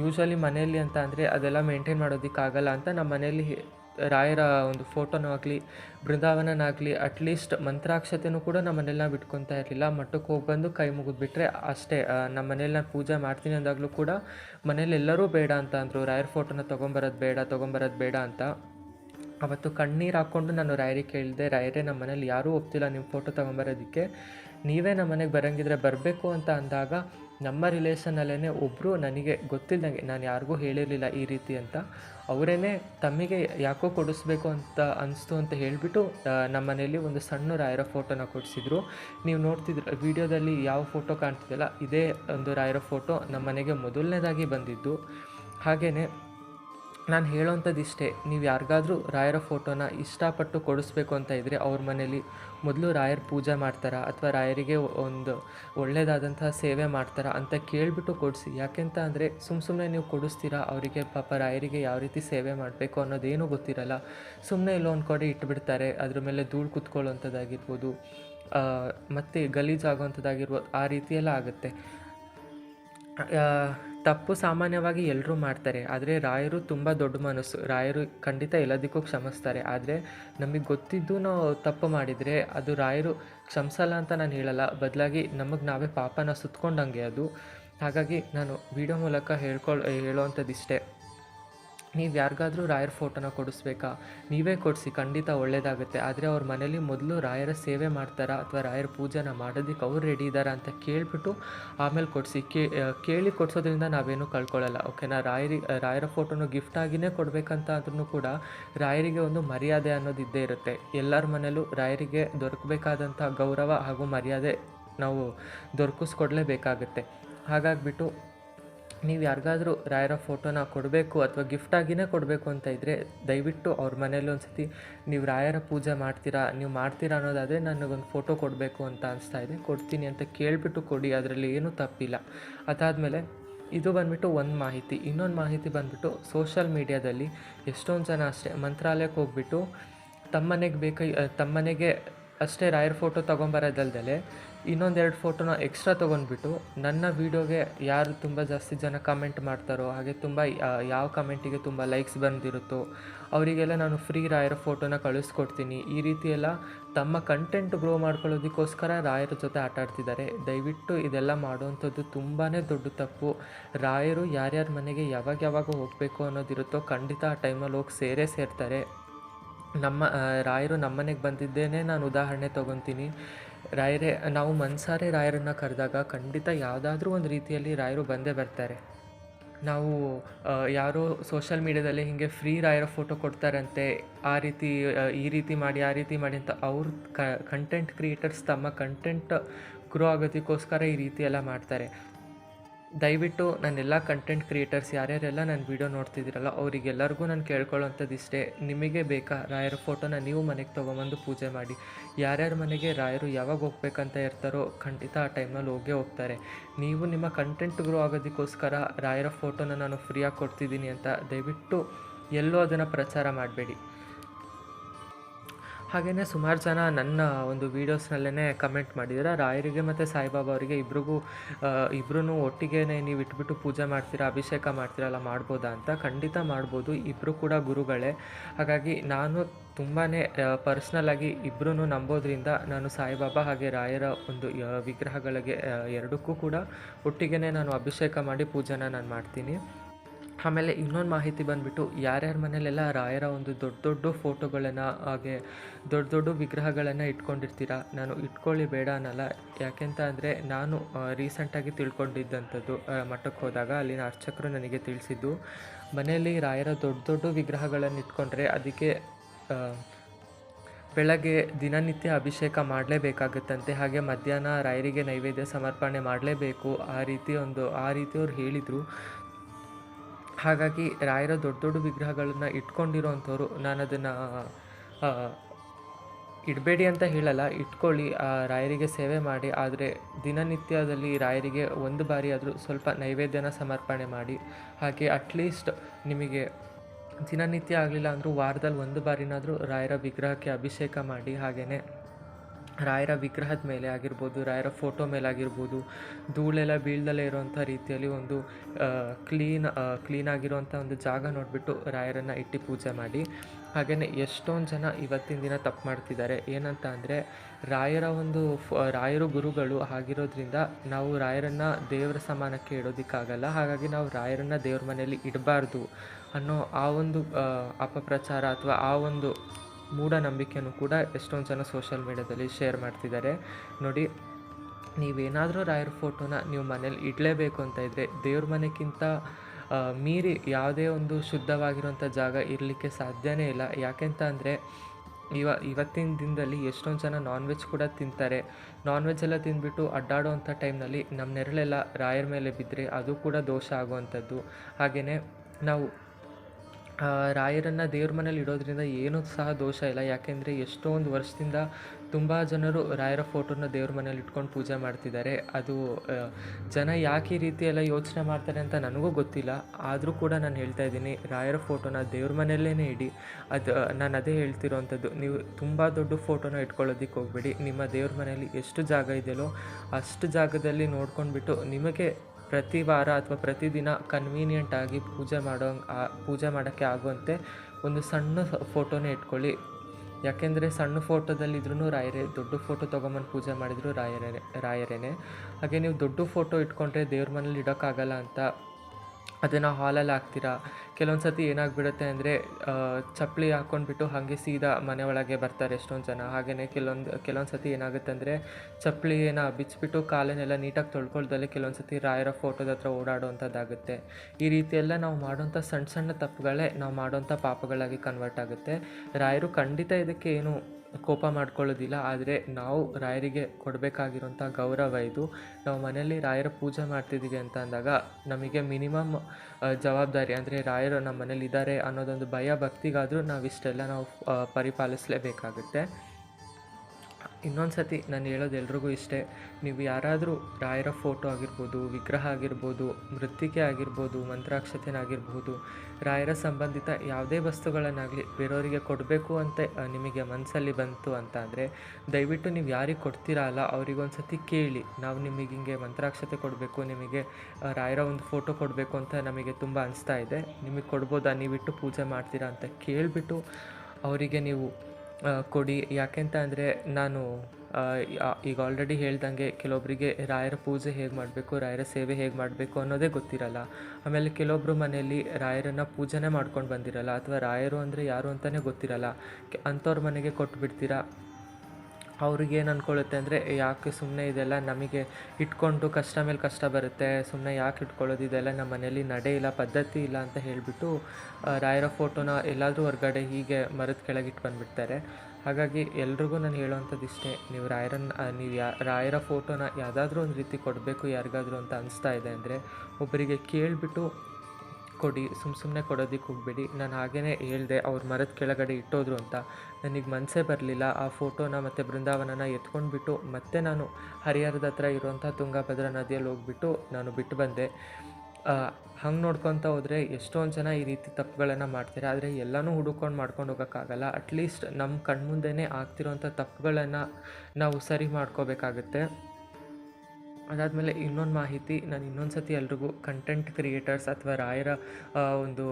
ಯೂಶ್ವಲಿ ಮನೆಯಲ್ಲಿ ಅಂತ ಅಂದರೆ ಅದೆಲ್ಲ ಮೇಂಟೈನ್ ಮಾಡೋದಕ್ಕಾಗಲ್ಲ ಅಂತ ನಮ್ಮ ಮನೆಯಲ್ಲಿ ರಾಯರ ಒಂದು ಫೋಟೋನೂ ಆಗಲಿ ಬೃಂದಾವನನಾಗಲಿ ಅಟ್ಲೀಸ್ಟ್ ಮಂತ್ರಾಕ್ಷತೆನೂ ಕೂಡ ನಮ್ಮ ಮನೇಲಿ ನಾವು ಇಟ್ಕೊತಾ ಇರಲಿಲ್ಲ. ಮಠಕ್ಕೆ ಹೋಗಿ ಬಂದು ಕೈ ಮುಗಿದ್ಬಿಟ್ರೆ ಅಷ್ಟೇ. ನಮ್ಮ ಮನೇಲಿ ನಾನು ಪೂಜೆ ಮಾಡ್ತೀನಿ ಅಂದಾಗಲೂ ಕೂಡ ಮನೇಲಿ ಎಲ್ಲರೂ ಬೇಡ ಅಂತ ಅಂದರು. ರಾಯರ ಫೋಟೋನ ತೊಗೊಂಬರೋದು ಬೇಡ ತೊಗೊಂಬರೋದು ಬೇಡ ಅಂತ. ಅವತ್ತು ಕಣ್ಣೀರು ಹಾಕ್ಕೊಂಡು ನಾನು ರಾಯರಿಗೆ ಕೇಳಿದೆ, ರಾಯರೇ ನಮ್ಮ ಮನೇಲಿ ಯಾರೂ ಒಪ್ತಿಲ್ಲ ನಿಮ್ಮ ಫೋಟೋ ತೊಗೊಂಬರೋದಕ್ಕೆ. ನೀವೇ ನಮ್ಮ ಮನೆಗೆ ಬರೋಂಗಿದ್ರೆ ಬರಬೇಕು ಅಂತ ಅಂದಾಗ ನಮ್ಮ ರಿಲೇಷನಲ್ಲೇ ಒಬ್ಬರು ನನಗೆ ಗೊತ್ತಿಲ್ಲದಂಗೆ ನಾನು ಯಾರಿಗೂ ಹೇಳಿರಲಿಲ್ಲ ಈ ರೀತಿ ಅಂತ. ಅವರೇನೆ ತಮಗೆ ಯಾಕೋ ಕೊಡಿಸ್ಬೇಕು ಅಂತ ಅನಿಸ್ತು ಅಂತ ಹೇಳಿಬಿಟ್ಟು ನಮ್ಮ ಮನೆಯಲ್ಲಿ ಒಂದು ಸಣ್ಣ ರಾಯರ ಫೋಟೋನ ಕೊಡಿಸಿದ್ರು. ನೀವು ನೋಡ್ತಿದ್ರು, ವಿಡಿಯೋದಲ್ಲಿ ಯಾವ ಫೋಟೋ ಕಾಣ್ತಿದ್ದಲ್ಲ ಇದೇ ಒಂದು ರಾಯರ ಫೋಟೋ ನಮ್ಮ ಮನೆಗೆ ಮೊದಲನೇದಾಗಿ ಬಂದಿದ್ದು. ಹಾಗೆಯೇ ನಾನು ಹೇಳೋವಂಥದ್ದು ಇಷ್ಟೇ ನೀವು ಯಾರಿಗಾದರೂ ರಾಯರ ಫೋಟೋನ ಇಷ್ಟಪಟ್ಟು ಕೊಡಿಸ್ಬೇಕು ಅಂತ ಇದ್ದರೆ ಅವ್ರ ಮನೇಲಿ ಮೊದಲು ರಾಯರ ಪೂಜೆ ಮಾಡ್ತಾರಾ ಅಥವಾ ರಾಯರಿಗೆ ಒಂದು ಒಳ್ಳೆಯದಾದಂತಹ ಸೇವೆ ಮಾಡ್ತಾರಾ ಅಂತ ಕೇಳಿಬಿಟ್ಟು ಕೊಡಿಸಿ. ಯಾಕೆಂತ ಅಂದರೆ ಸುಮ್ಮ ಸುಮ್ಮನೆ ನೀವು ಕೊಡಿಸ್ತೀರಾ ಅವರಿಗೆ ಪಾಪ ರಾಯರಿಗೆ ಯಾವ ರೀತಿ ಸೇವೆ ಮಾಡಬೇಕು ಅನ್ನೋದೇನೂ ಗೊತ್ತಿರಲ್ಲ. ಸುಮ್ಮನೆ ಲೋನ್ ಕಡೆ ಇಟ್ಬಿಡ್ತಾರೆ ಅದ್ರ ಮೇಲೆ ಧೂಳು ಕುತ್ಕೊಳ್ಳೋವಂಥದ್ದಾಗಿರ್ಬೋದು ಆ, ಮತ್ತು ಗಲೀಜಾಗೋವಂಥದ್ದಾಗಿರ್ಬೋದು ಆ ರೀತಿಯೆಲ್ಲ ಆಗುತ್ತೆ. ತಪ್ಪು ಸಾಮಾನ್ಯವಾಗಿ ಎಲ್ಲರೂ ಮಾಡ್ತಾರೆ, ಆದರೆ ರಾಯರು ತುಂಬ ದೊಡ್ಡ ಮನಸ್ಸು. ರಾಯರು ಖಂಡಿತ ಎಲ್ಲದಕ್ಕೂ ಕ್ಷಮಿಸ್ತಾರೆ, ಆದರೆ ನಮಗೆ ಗೊತ್ತಿದ್ದು ನಾವು ತಪ್ಪು ಮಾಡಿದರೆ ಅದು ರಾಯರು ಕ್ಷಮಿಸಲ್ಲ ಅಂತ ನಾನು ಹೇಳಲ್ಲ. ಬದಲಾಗಿ ನಮಗೆ ನಾವೇ ಪಾಪನ ಸುತ್ಕೊಂಡಂಗೆ ಅದು. ಹಾಗಾಗಿ ನಾನು ವಿಡಿಯೋ ಮೂಲಕ ಹೇಳ್ಕೊಳ್ ಹೇಳೋವಂಥದ್ದು ಇಷ್ಟೇ ನೀವು ಯಾರಿಗಾದರೂ ರಾಯರ ಫೋಟೋನ ಕೊಡಿಸ್ಬೇಕಾ? ನೀವೇ ಕೊಡಿಸಿ, ಖಂಡಿತ ಒಳ್ಳೆಯದಾಗುತ್ತೆ ಆದರೆ ಅವ್ರ ಮನೇಲಿ ಮೊದಲು ರಾಯರ ಸೇವೆ ಮಾಡ್ತಾರಾ? ಅಥವಾ ರಾಯರ ಪೂಜೆನ ಮಾಡೋದಕ್ಕೆ ಅವ್ರು ರೆಡಿ ಇದ್ದಾರಾ ಅಂತ ಕೇಳಿಬಿಟ್ಟು ಆಮೇಲೆ ಕೊಡಿಸಿ. ಕೇಳಿ ಕೊಡಿಸೋದ್ರಿಂದ ನಾವೇನು ಕಳ್ಕೊಳ್ಳಲ್ಲ ಓಕೆನಾ? ರಾಯರಿ ರಾಯರ ಫೋಟೋನ ಗಿಫ್ಟ್ ಆಗಿನೇ ಕೊಡಬೇಕಂತ ಅಂದ್ರೂ ಕೂಡ ರಾಯರಿಗೆ ಒಂದು ಮರ್ಯಾದೆ ಅನ್ನೋದು ಇದ್ದೇ ಇರುತ್ತೆ. ಎಲ್ಲರ ಮನೇಲೂ ರಾಯರಿಗೆ ದೊರಕಬೇಕಾದಂಥ ಗೌರವ ಹಾಗೂ ಮರ್ಯಾದೆ ನಾವು ದೊರಕಿಸ್ಕೊಡ್ಲೇಬೇಕಾಗುತ್ತೆ. ಹಾಗಾಗಿಬಿಟ್ಟು ನೀವು ಯಾರಿಗಾದರೂ ರಾಯರ ಫೋಟೋನ ಕೊಡಬೇಕು ಅಥವಾ ಗಿಫ್ಟಾಗಿಯೇ ಕೊಡಬೇಕು ಅಂತ ಇದ್ದರೆ ದಯವಿಟ್ಟು ಅವ್ರ ಮನೇಲಿ ಒಂದು ಸತಿ ನೀವು ರಾಯರ ಪೂಜೆ ಮಾಡ್ತೀರಾ, ನೀವು ಮಾಡ್ತೀರಾ ಅನ್ನೋದಾದರೆ ನನಗೊಂದು ಫೋಟೋ ಕೊಡಬೇಕು ಅಂತ ಅನಿಸ್ತಾ ಇದೆ. ಕೊಡ್ತೀನಿ ಅಂತ ಕೇಳಿಬಿಟ್ಟು ಕೊಡಿ, ಅದರಲ್ಲಿ ಏನೂ ತಪ್ಪಿಲ್ಲ. ಅದಾದಮೇಲೆ ಇದು ಬಂದ್ಬಿಟ್ಟು ಒಂದು ಮಾಹಿತಿ. ಇನ್ನೊಂದು ಮಾಹಿತಿ ಬಂದ್ಬಿಟ್ಟು ಸೋಷಲ್ ಮೀಡ್ಯಾದಲ್ಲಿ ಎಷ್ಟೊಂದು ಜನ ಅಷ್ಟೇ ಮಂತ್ರಾಲಯಕ್ಕೆ ಹೋಗ್ಬಿಟ್ಟು ತಮ್ಮನೆಗೆ ಬೇಕಾ ತಮ್ಮನೆಗೆ ಅಷ್ಟೇ ರಾಯರ್ ಫೋಟೋ ತೊಗೊಂಬರೋದಲ್ದಲೆ ಇನ್ನೊಂದೆರಡು ಫೋಟೋನ ಎಕ್ಸ್ಟ್ರಾ ತೊಗೊಂಡ್ಬಿಟ್ಟು ನನ್ನ ವೀಡಿಯೋಗೆ ಯಾರು ತುಂಬ ಜಾಸ್ತಿ ಜನ ಕಮೆಂಟ್ ಮಾಡ್ತಾರೋ, ಹಾಗೆ ತುಂಬ ಯಾವ ಕಮೆಂಟಿಗೆ ತುಂಬ ಲೈಕ್ಸ್ ಬಂದಿರುತ್ತೋ, ಅವರಿಗೆಲ್ಲ ನಾನು ಫ್ರೀ ರಾಯರ ಫೋಟೋನ ಕಳಿಸ್ಕೊಡ್ತೀನಿ. ಈ ರೀತಿ ಎಲ್ಲ ತಮ್ಮ ಕಂಟೆಂಟ್ ಗ್ರೋ ಮಾಡ್ಕೊಳ್ಳೋದಕ್ಕೋಸ್ಕರ ರಾಯರ ಜೊತೆ ಆಟ ಆಡ್ತಿದ್ದಾರೆ. ದಯವಿಟ್ಟು ಇದೆಲ್ಲ ಮಾಡುವಂಥದ್ದು ತುಂಬಾ ದೊಡ್ಡ ತಪ್ಪು. ರಾಯರು ಯಾರ್ಯಾರ ಮನೆಗೆ ಯಾವಾಗ ಯಾವಾಗ ಹೋಗಬೇಕು ಅನ್ನೋದಿರುತ್ತೋ ಖಂಡಿತ ಆ ಟೈಮಲ್ಲಿ ಹೋಗಿ ಸೇರೇ ಸೇರ್ತಾರೆ. ನಮ್ಮ ರಾಯರು ನಮ್ಮನೆಗೆ ಬಂದಿದ್ದೇನೆ, ನಾನು ಉದಾಹರಣೆ ತೊಗೊತೀನಿ. ರಾಯರೇ, ನಾವು ಮನ್ಸಾರೆ ರಾಯರನ್ನು ಕರೆದಾಗ ಖಂಡಿತ ಯಾವುದಾದ್ರೂ ಒಂದು ರೀತಿಯಲ್ಲಿ ರಾಯರು ಬಂದೇ ಬರ್ತಾರೆ. ನಾವು ಯಾರೋ ಸೋಷಲ್ ಮೀಡ್ಯಾದಲ್ಲಿ ಹೀಗೆ ಫ್ರೀ ರಾಯರ ಫೋಟೋ ಕೊಡ್ತಾರಂತೆ, ಆ ರೀತಿ ಈ ರೀತಿ ಮಾಡಿ, ಆ ರೀತಿ ಮಾಡಿ ಅಂತ ಅವ್ರ ಕಂಟೆಂಟ್ ಕ್ರಿಯೇಟರ್ಸ್ ತಮ್ಮ ಕಂಟೆಂಟ್ ಗ್ರೋ ಆಗೋದಕ್ಕೋಸ್ಕರ ಈ ರೀತಿ ಎಲ್ಲ ಮಾಡ್ತಾರೆ. ದಯವಿಟ್ಟು ನನ್ನೆಲ್ಲ ಕಂಟೆಂಟ್ ಕ್ರಿಯೇಟರ್ಸ್ ಯಾರ್ಯಾರೆಲ್ಲ ನನ್ನ ವೀಡಿಯೋ ನೋಡ್ತಿದ್ದೀರಲ್ಲ, ಅವರಿಗೆಲ್ಲರಿಗೂ ನಾನು ಕೇಳ್ಕೊಳ್ಳೋಂಥದ್ದು ಇಷ್ಟೇ. ನಿಮಗೆ ಬೇಕಾ ರಾಯರ ಫೋಟೋನ ನೀವು ಮನೆಗೆ ತೊಗೊಂಬಂದು ಪೂಜೆ ಮಾಡಿ. ಯಾರ್ಯಾರ ಮನೆಗೆ ರಾಯರು ಯಾವಾಗ ಹೋಗ್ಬೇಕಂತ ಇರ್ತಾರೋ ಖಂಡಿತ ಆ ಟೈಮಲ್ಲಿ ಹೋಗೇ ಹೋಗ್ತಾರೆ. ನೀವು ನಿಮ್ಮ ಕಂಟೆಂಟ್ ಗ್ರೋ ಆಗೋದಕ್ಕೋಸ್ಕರ ರಾಯರ ಫೋಟೋನ ನಾನು ಫ್ರೀಯಾಗಿ ಕೊಡ್ತಿದ್ದೀನಿ ಅಂತ ದಯವಿಟ್ಟು ಎಲ್ಲೂ ಅದನ್ನು ಪ್ರಚಾರ ಮಾಡಬೇಡಿ. ಹಾಗೆಯೇ ಸುಮಾರು ಜನ ನನ್ನ ಒಂದು ವೀಡಿಯೋಸ್ನಲ್ಲೇ ಕಮೆಂಟ್ ಮಾಡಿದ್ದಾರೆ ರಾಯರಿಗೆ ಮತ್ತು ಸಾಯಿಬಾಬಾ ಅವರಿಗೆ ಇಬ್ರಿಗೂ ಇಬ್ಬರೂ ಒಟ್ಟಿಗೆ ನೀವು ಇಟ್ಬಿಟ್ಟು ಪೂಜೆ ಮಾಡ್ತೀರಾ, ಅಭಿಷೇಕ ಮಾಡ್ತೀರಲ್ಲ ಮಾಡ್ಬೋದಾ ಅಂತ ಖಂಡಿತ ಮಾಡ್ಬೋದು. ಇಬ್ಬರು ಕೂಡ ಗುರುಗಳೇ. ಹಾಗಾಗಿ ನಾನು ತುಂಬಾ ಪರ್ಸ್ನಲ್ಲಾಗಿ ಇಬ್ಬರೂ ನಂಬೋದ್ರಿಂದ ನಾನು ಸಾಯಿಬಾಬಾ ಹಾಗೆ ರಾಯರ ಒಂದು ವಿಗ್ರಹಗಳಿಗೆ ಎರಡಕ್ಕೂ ಕೂಡ ಒಟ್ಟಿಗೆ ನಾನು ಅಭಿಷೇಕ ಮಾಡಿ ಪೂಜೆನ ನಾನು ಮಾಡ್ತೀನಿ. ಆಮೇಲೆ ಇನ್ನೊಂದು ಮಾಹಿತಿ ಬಂದುಬಿಟ್ಟು ಯಾರ್ಯಾರ ಮನೇಲೆಲ್ಲ ರಾಯರ ಒಂದು ದೊಡ್ಡ ದೊಡ್ಡ ಫೋಟೋಗಳನ್ನು ಹಾಗೆ ದೊಡ್ಡ ದೊಡ್ಡ ವಿಗ್ರಹಗಳನ್ನು ಇಟ್ಕೊಂಡಿರ್ತೀರ? ನಾನು ಇಟ್ಕೊಳ್ಳಿ ಬೇಡ ಅನ್ನಲ್ಲ. ಯಾಕೆಂತ ಅಂದರೆ ನಾನು ರೀಸೆಂಟಾಗಿ ತಿಳ್ಕೊಂಡಿದ್ದಂಥದ್ದು ಮಠಕ್ಕೆ ಹೋದಾಗ ಅಲ್ಲಿನ ಅರ್ಚಕರು ನನಗೆ ತಿಳಿಸಿದ್ದು, ಮನೆಯಲ್ಲಿ ರಾಯರ ದೊಡ್ಡ ದೊಡ್ಡ ವಿಗ್ರಹಗಳನ್ನು ಇಟ್ಕೊಂಡ್ರೆ ಅದಕ್ಕೆ ಬೆಳಗ್ಗೆ ದಿನನಿತ್ಯ ಅಭಿಷೇಕ ಮಾಡಲೇಬೇಕಾಗುತ್ತಂತೆ. ಹಾಗೆ ಮಧ್ಯಾಹ್ನ ರಾಯರಿಗೆ ನೈವೇದ್ಯ ಸಮರ್ಪಣೆ ಮಾಡಲೇಬೇಕು. ಆ ರೀತಿ ಒಂದು, ಆ ರೀತಿ ಅವ್ರು ಹೇಳಿದರು. ಹಾಗಾಗಿ ರಾಯರ ದೊಡ್ಡ ದೊಡ್ಡ ವಿಗ್ರಹಗಳನ್ನ ಇಟ್ಕೊಂಡಿರೋವಂಥವ್ರು ನಾನು ಅದನ್ನು ಇಡಬೇಡಿ ಅಂತ ಹೇಳಲ್ಲ, ಇಟ್ಕೊಳ್ಳಿ, ಆ, ರಾಯರಿಗೆ ಸೇವೆ ಮಾಡಿ, ಆದರೆ ದಿನನಿತ್ಯದಲ್ಲಿ ರಾಯರಿಗೆ ಒಂದು ಬಾರಿ ಆದರೂ ಸ್ವಲ್ಪ ನೈವೇದ್ಯನ ಸಮರ್ಪಣೆ ಮಾಡಿ, ಹಾಗೆ ಅಟ್ಲೀಸ್ಟ್ ನಿಮಗೆ ದಿನನಿತ್ಯ ಆಗಲಿಲ್ಲ ಅಂದರೂ ವಾರದಲ್ಲಿ ಒಂದು ಬಾರಿನಾದರೂ ರಾಯರ ವಿಗ್ರಹಕ್ಕೆ ಅಭಿಷೇಕ ಮಾಡಿ ಹಾಗೆಯೇ ರಾಯರ ವಿಗ್ರಹದ ಮೇಲೆ ಆಗಿರ್ಬೋದು, ರಾಯರ ಫೋಟೋ ಮೇಲೆ ಆಗಿರ್ಬೋದು, ಧೂಳೆಲ್ಲ ಬೀಳ್ದಲೇ ಇರುವಂಥ ರೀತಿಯಲ್ಲಿ ಒಂದು ಕ್ಲೀನ್ ಕ್ಲೀನ್ ಆಗಿರುವಂಥ ಒಂದು ಜಾಗ ನೋಡಿಬಿಟ್ಟು ರಾಯರನ್ನು ಇಟ್ಟು ಪೂಜೆ ಮಾಡಿ. ಹಾಗೆಯೇ ಎಷ್ಟೊಂದು ಜನ ಇವತ್ತಿನ ದಿನ ತಪ್ಪು ಮಾಡ್ತಿದ್ದಾರೆ. ಏನಂತ ಅಂದರೆ, ರಾಯರ ಒಂದು ರಾಯರು ಗುರುಗಳು ಆಗಿರೋದ್ರಿಂದ ನಾವು ರಾಯರನ್ನು ದೇವರ ಸಮಾನಕ್ಕೆ ಇಡೋದಕ್ಕಾಗಲ್ಲ. ಹಾಗಾಗಿ ನಾವು ರಾಯರನ್ನು ದೇವ್ರ ಮನೆಯಲ್ಲಿ ಇಡಬಾರ್ದು ಅನ್ನೋ ಆ ಒಂದು ಅಪಪ್ರಚಾರ ಅಥವಾ ಆ ಒಂದು ಮೂಢನಂಬಿಕೆಯನ್ನು ಕೂಡ ಎಷ್ಟೊಂದು ಜನ ಸೋಷಿಯಲ್ ಮೀಡ್ಯಾದಲ್ಲಿ ಶೇರ್ ಮಾಡ್ತಿದ್ದಾರೆ. ನೋಡಿ, ನೀವೇನಾದರೂ ರಾಯರ ಫೋಟೋನ ನೀವು ಮನೇಲಿ ಇಡಲೇಬೇಕು ಅಂತ ಇದ್ದರೆ ದೇವ್ರ ಮನೆಗಿಂತ ಮೀರಿ ಯಾವುದೇ ಒಂದು ಶುದ್ಧವಾಗಿರುವಂಥ ಜಾಗ ಇರಲಿಕ್ಕೆ ಸಾಧ್ಯವೇ ಇಲ್ಲ. ಯಾಕೆಂತ ಅಂದರೆ, ಇವ, ಇವತ್ತಿನ ದಿನದಲ್ಲಿ ಎಷ್ಟೊಂದು ಜನ ನಾನ್ ವೆಜ್ ಕೂಡ ತಿಂತಾರೆ. ನಾನ್ ವೆಜ್ ಎಲ್ಲ ತಿಂದುಬಿಟ್ಟು ಅಡ್ಡಾಡೋವಂಥ ಟೈಮ್ನಲ್ಲಿ ನಮ್ಮ ನೆರಳೆಲ್ಲ ರಾಯರ ಮೇಲೆ ಬಿದ್ದರೆ ಅದು ಕೂಡ ದೋಷ ಆಗುವಂಥದ್ದು ಹಾಗೆಯೇ ನಾವು ರಾಯರನ್ನು ದೇವ್ರ ಮನೇಲಿ ಇಡೋದ್ರಿಂದ ಏನೂ ಸಹ ದೋಷ ಇಲ್ಲ. ಯಾಕೆಂದರೆ ಎಷ್ಟೊಂದು ವರ್ಷದಿಂದ ತುಂಬ ಜನರು ರಾಯರ ಫೋಟೋನ ದೇವ್ರ ಮನೇಲಿ ಇಟ್ಕೊಂಡು ಪೂಜೆ ಮಾಡ್ತಿದ್ದಾರೆ. ಅದು ಜನ ಯಾಕೆ ಈ ರೀತಿ ಎಲ್ಲ ಯೋಚನೆ ಮಾಡ್ತಾರೆ ಅಂತ ನನಗೂ ಗೊತ್ತಿಲ್ಲ. ಆದರೂ ಕೂಡ ನಾನು ಹೇಳ್ತಾ ಇದ್ದೀನಿ, ರಾಯರ ಫೋಟೋನ ದೇವ್ರ ಮನೆಯಲ್ಲೇ ಇಡಿ. ಅದು ನಾನು ಅದೇ ಹೇಳ್ತಿರೋವಂಥದ್ದು ನೀವು ತುಂಬ ದೊಡ್ಡ ಫೋಟೋನ ಇಟ್ಕೊಳ್ಳೋದಕ್ಕೆ ಹೋಗಬೇಡಿ. ನಿಮ್ಮ ದೇವ್ರ ಮನೆಯಲ್ಲಿ ಎಷ್ಟು ಜಾಗ ಇದೆಯೋ ಅಷ್ಟು ಜಾಗದಲ್ಲಿ ನೋಡ್ಕೊಂಡ್ಬಿಟ್ಟು ನಿಮಗೆ ಪ್ರತಿ ವಾರ ಅಥವಾ ಪ್ರತಿದಿನ ಕನ್ವೀನಿಯೆಂಟ್ ಆಗಿ ಪೂಜೆ ಮಾಡೋ ಪೂಜೆ ಮಾಡೋಕ್ಕೆ ಆಗುವಂತೆ ಒಂದು ಸಣ್ಣ ಫೋಟೋನೇ ಇಟ್ಕೊಳ್ಳಿ. ಯಾಕೆಂದರೆ ಸಣ್ಣ ಫೋಟೋದಲ್ಲಿದ್ರೂ ರಾಯರೇ, ದೊಡ್ಡ ಫೋಟೋ ತೊಗೊಂಬಂದು ಪೂಜೆ ಮಾಡಿದರೂ ರಾಯರೇ, ರಾಯರೇನೆ. ಹಾಗೆ ನೀವು ದೊಡ್ಡ ಫೋಟೋ ಇಟ್ಕೊಂಡ್ರೆ ದೇವ್ರ ಮನೇಲಿ ಇಡೋಕ್ಕಾಗಲ್ಲ ಅಂತ ಅದನ್ನು ಹಾಲಲ್ಲಿ ಹಾಕ್ತೀರಾ? ಕೆಲವೊಂದು ಸತಿ ಏನಾಗ್ಬಿಡುತ್ತೆ ಅಂದರೆ ಚಪ್ಪಲಿ ಹಾಕ್ಕೊಂಡ್ಬಿಟ್ಟು ಹಾಗೆ ಸೀದಾ ಮನೆ ಒಳಗೆ ಬರ್ತಾರೆ ಎಷ್ಟೊಂದು ಜನ. ಹಾಗೆಯೇ ಕೆಲವೊಂದು ಕೆಲವೊಂದು ಸತಿ ಏನಾಗುತ್ತೆ ಅಂದರೆ ಚಪ್ಪಲಿನ ಬಿಚ್ಚಿಬಿಟ್ಟು ಕಾಲನ್ನೆಲ್ಲ ನೀಟಾಗಿ ತೊಳ್ಕೊಳ್ದಲ್ಲಿ ಕೆಲವೊಂದು ಸತಿ ರಾಯರ ಫೋಟೋದ ಹತ್ರ ಓಡಾಡುವಂಥದ್ದಾಗುತ್ತೆ. ಈ ರೀತಿ ಎಲ್ಲ ನಾವು ಮಾಡೋಂಥ ಸಣ್ಣ ಸಣ್ಣ ತಪ್ಪುಗಳೇ ನಾವು ಮಾಡೋಂಥ ಪಾಪಗಳಾಗಿ ಕನ್ವರ್ಟ್ ಆಗುತ್ತೆ. ರಾಯರು ಖಂಡಿತ ಇದಕ್ಕೆ ಏನು ಕೋಪ ಮಾಡ್ಕೊಳ್ಳೋದಿಲ್ಲ, ಆದರೆ ನಾವು ರಾಯರಿಗೆ ಕೊಡಬೇಕಾಗಿರುವಂಥ ಗೌರವ ಇದು. ನಾವು ಮನೆಯಲ್ಲಿ ರಾಯರ ಪೂಜೆ ಮಾಡ್ತಿದ್ದೀವಿ ಅಂತ ಅಂದಾಗ ನಮಗೆ ಮಿನಿಮಮ್ ಜವಾಬ್ದಾರಿ, ಅಂದರೆ ರಾಯರು ನಮ್ಮ ಮನೇಲಿ ಇದ್ದಾರೆ ಅನ್ನೋದೊಂದು ಭಯ, ಭಕ್ತಿಗಾದರೂ ನಾವು ಇಷ್ಟೆಲ್ಲ ನಾವು ಪರಿಪಾಲಿಸಲೇಬೇಕಾಗುತ್ತೆ. ಇನ್ನೊಂದು ಸತಿ ನಾನು ಹೇಳೋದು ಎಲ್ರಿಗೂ ಇಷ್ಟೇ, ನೀವು ಯಾರಾದರೂ ರಾಯರ ಫೋಟೋ ಆಗಿರ್ಬೋದು, ವಿಗ್ರಹ ಆಗಿರ್ಬೋದು, ಮೃತ್ತಿಕೆ ಆಗಿರ್ಬೋದು ಮಂತ್ರಾಕ್ಷತೆನಾಗಿರ್ಬೋದು ರಾಯರ ಸಂಬಂಧಿತ ಯಾವುದೇ ವಸ್ತುಗಳನ್ನಾಗಲಿ ಬೇರೆಯವರಿಗೆ ಕೊಡಬೇಕು ಅಂತ ನಿಮಗೆ ಮನಸ್ಸಲ್ಲಿ ಬಂತು ಅಂತ ಅಂದರೆ ದಯವಿಟ್ಟು ನೀವು ಯಾರಿಗೆ ಕೊಡ್ತೀರಾ ಅಲ್ಲ ಅವ್ರಿಗೊಂದು ಸತಿ ಕೇಳಿ. ನಾವು ನಿಮಗೆ ಹಿಂಗೆ ಮಂತ್ರಾಕ್ಷತೆ ಕೊಡಬೇಕು, ನಿಮಗೆ ರಾಯರ ಒಂದು ಫೋಟೋ ಕೊಡಬೇಕು ಅಂತ ನಮಗೆ ತುಂಬ ಅನಿಸ್ತಾ ಇದೆ. ನಿಮಗೆ ಕೊಡ್ಬೋದಾ? ನೀವಿಟ್ಟು ಪೂಜೆ ಮಾಡ್ತೀರಾ ಅಂತ ಕೇಳಿಬಿಟ್ಟು ಅವರಿಗೆ ನೀವು ಕೊಡಿ. ಯಾಕೆಂತ ಅಂದರೆ ನಾನು ಈಗ ಆಲ್ರೆಡಿ ಹೇಳ್ದಂಗೆ ಕೆಲವೊಬ್ಬರಿಗೆ ರಾಯರ ಪೂಜೆ ಹೇಗೆ ಮಾಡಬೇಕು, ರಾಯರ ಸೇವೆ ಹೇಗೆ ಮಾಡಬೇಕು ಅನ್ನೋದೇ ಗೊತ್ತಿರಲ್ಲ. ಆಮೇಲೆ ಕೆಲವೊಬ್ಬರು ಮನೆಯಲ್ಲಿ ರಾಯರನ್ನು ಪೂಜೆನೇ ಮಾಡ್ಕೊಂಡು ಬಂದಿರಲ್ಲ, ಅಥವಾ ರಾಯರು ಅಂದರೆ ಯಾರು ಅಂತಲೇ ಗೊತ್ತಿರಲ್ಲ. ಅಂಥವ್ರ ಮನೆಗೆ ಕೊಟ್ಬಿಡ್ತೀರಾ? ಅವ್ರಿಗೆ ಏನು ಅಂದ್ಕೊಳ್ಳುತ್ತೆ ಅಂದರೆ ಯಾಕೆ ಸುಮ್ಮನೆ ಇದೆಲ್ಲ ನಮಗೆ ಇಟ್ಕೊಂಡು ಕಷ್ಟ ಮೇಲೆ ಕಷ್ಟ ಬರುತ್ತೆ ಸುಮ್ಮನೆ ಯಾಕೆ ಇಟ್ಕೊಳ್ಳೋದು? ಇದೆಲ್ಲ ನಮ್ಮ ಮನೇಲಿ ನಡೆ ಇಲ್ಲ, ಪದ್ಧತಿ ಇಲ್ಲ ಅಂತ ಹೇಳಿಬಿಟ್ಟು ರಾಯರ ಫೋಟೋನ ಎಲ್ಲಾದರೂ ಹೊರಗಡೆ ಹೀಗೆ ಮರದ ಕೆಳಗೆ ಬಂದುಬಿಡ್ತಾರೆ. ಹಾಗಾಗಿ ಎಲ್ರಿಗೂ ನಾನು ಹೇಳೋವಂಥದ್ದು ಇಷ್ಟೇ, ನೀವು ರಾಯರನ್ನ ನೀವು ಯಾ, ರಾಯರ ಫೋಟೋನ ಯಾವುದಾದ್ರೂ ಒಂದು ರೀತಿ ಕೊಡಬೇಕು ಯಾರಿಗಾದರೂ ಅಂತ ಅನಿಸ್ತಾ ಇದೆ ಅಂದರೆ, ಒಬ್ಬರಿಗೆ ಕೇಳಿಬಿಟ್ಟು ಕೊಡಿ ಸುಮ್ಮ ಸುಮ್ಮನೆ ಕೊಡೋದಕ್ಕೆ ಹೋಗಬೇಡಿ. ನಾನು ಹಾಗೇ ಹೇಳಿದೆ, ಅವ್ರ ಮರದ ಕೆಳಗಡೆ ಇಟ್ಟೋದ್ರು ಅಂತ. ನನಗೆ ಮನಸ್ಸೇ ಬರಲಿಲ್ಲ. ಆ ಫೋಟೋನ ಮತ್ತು ಬೃಂದಾವನನ ಎತ್ಕೊಂಡ್ಬಿಟ್ಟು ಮತ್ತೆ ನಾನು ಹರಿಹರದ ಹತ್ರ ಇರುವಂಥ ತುಂಗಭದ್ರಾ ನದಿಯಲ್ಲಿ ಹೋಗ್ಬಿಟ್ಟು ನಾನು ಬಿಟ್ಟು ಬಂದೆ. ಹಂಗೆ ನೋಡ್ಕೊತ ಹೋದರೆ ಎಷ್ಟೊಂದು ಜನ ಈ ರೀತಿ ತಪ್ಪುಗಳನ್ನು ಮಾಡ್ತಾರೆ. ಆದರೆ ಎಲ್ಲನೂ ಹುಡುಕೊಂಡು ಮಾಡ್ಕೊಂಡು ಹೋಗೋಕ್ಕಾಗಲ್ಲ. ಅಟ್ಲೀಸ್ಟ್ ನಮ್ಮ ಕಣ್ಮುಂದೆನೇ ಆಗ್ತಿರೋಂಥ ತಪ್ಪುಗಳನ್ನು ನಾವು ಸರಿ ಮಾಡ್ಕೋಬೇಕಾಗುತ್ತೆ. ಅದಾದಮೇಲೆ ಇನ್ನೊಂದು ಮಾಹಿತಿ, ನಾನು ಇನ್ನೊಂದು ಸತಿ ಎಲ್ರಿಗೂ ಕಂಟೆಂಟ್ ಕ್ರಿಯೇಟರ್ಸ್ ಅಥವಾ ರಾಯರ ಒಂದು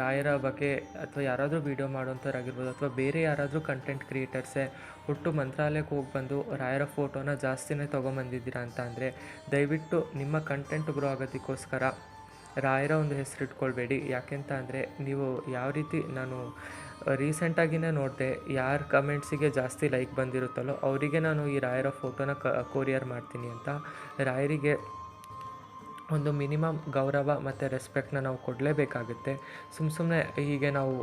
ರಾಯರ ಬಗ್ಗೆ ಅಥವಾ ಯಾರಾದರೂ ವೀಡಿಯೋ ಮಾಡೋಂಥವ್ರಾಗಿರ್ಬೋದು ಅಥವಾ ಬೇರೆ ಯಾರಾದರೂ ಕಂಟೆಂಟ್ ಕ್ರಿಯೇಟರ್ಸೇ ಒಟ್ಟು ಮಂತ್ರಾಲಯಕ್ಕೆ ಹೋಗಿ ಬಂದು ರಾಯರ ಫೋಟೋನ ಜಾಸ್ತಿನೇ ತೊಗೊಂಬಂದಿದ್ದೀರಾ ಅಂತ ಅಂದರೆ, ದಯವಿಟ್ಟು ನಿಮ್ಮ ಕಂಟೆಂಟ್ ಗ್ರೋ ಆಗೋದಕ್ಕೋಸ್ಕರ ರಾಯರ ಒಂದು ಹೆಸರು ಇಟ್ಕೊಳ್ಬೇಡಿ. ಯಾಕೆಂತ ಅಂದರೆ, ನೀವು ಯಾವ ರೀತಿ ನಾನು ರೀಸೆಂಟಾಗಿನೇ ನೋಡಿದೆ, ಯಾರ ಕಮೆಂಟ್ಸಿಗೆ ಜಾಸ್ತಿ ಲೈಕ್ ಬಂದಿರುತ್ತಲ್ಲೋ, ಅವರಿಗೆ ನಾನು ಈ ರಾಯರ ಫೋಟೋನ ಕ ಕೊರಿಯರ್ ಮಾಡ್ತೀನಿ ಅಂತ. ರಾಯರಿಗೆ ಒಂದು ಮಿನಿಮಮ್ ಗೌರವ ಮತ್ತು ರೆಸ್ಪೆಕ್ಟ್ನ ನಾವು ಕೊಡಲೇಬೇಕಾಗುತ್ತೆ. ಸುಮ್ಮ ಸುಮ್ಮನೆ ಹೀಗೆ ನಾವು